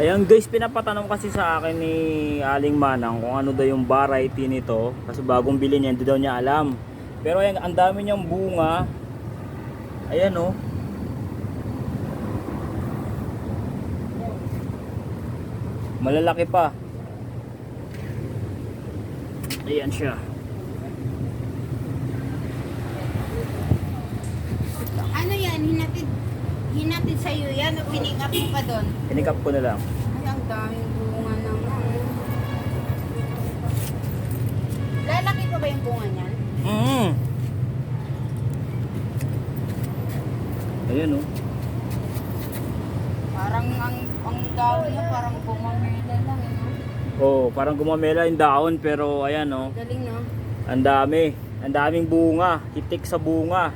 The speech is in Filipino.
Ayan guys, pinapatanong kasi sa akin ni Aling Manang kung ano daw yung variety nito. Kasi bagong bili niya, hindi daw niya alam. Pero ayan, ang dami niyang bunga. Ayan oh. Malalaki pa. Ayan siya. Ano yan? Hinatid, hinatid sa'yo yan o pinig up mo pa doon? Pinikap ko na lang. Ay, ang daming bunga naman. Lalaki pa ba yung bunga niyan? Mm. Ayan oh. Parang ang, ang daw niya parang bumamela lang. eh? Oh, parang gumamela yung daon pero ayan oh. Galing no? Ang dami. Ang daming bunga. Hitik sa bunga.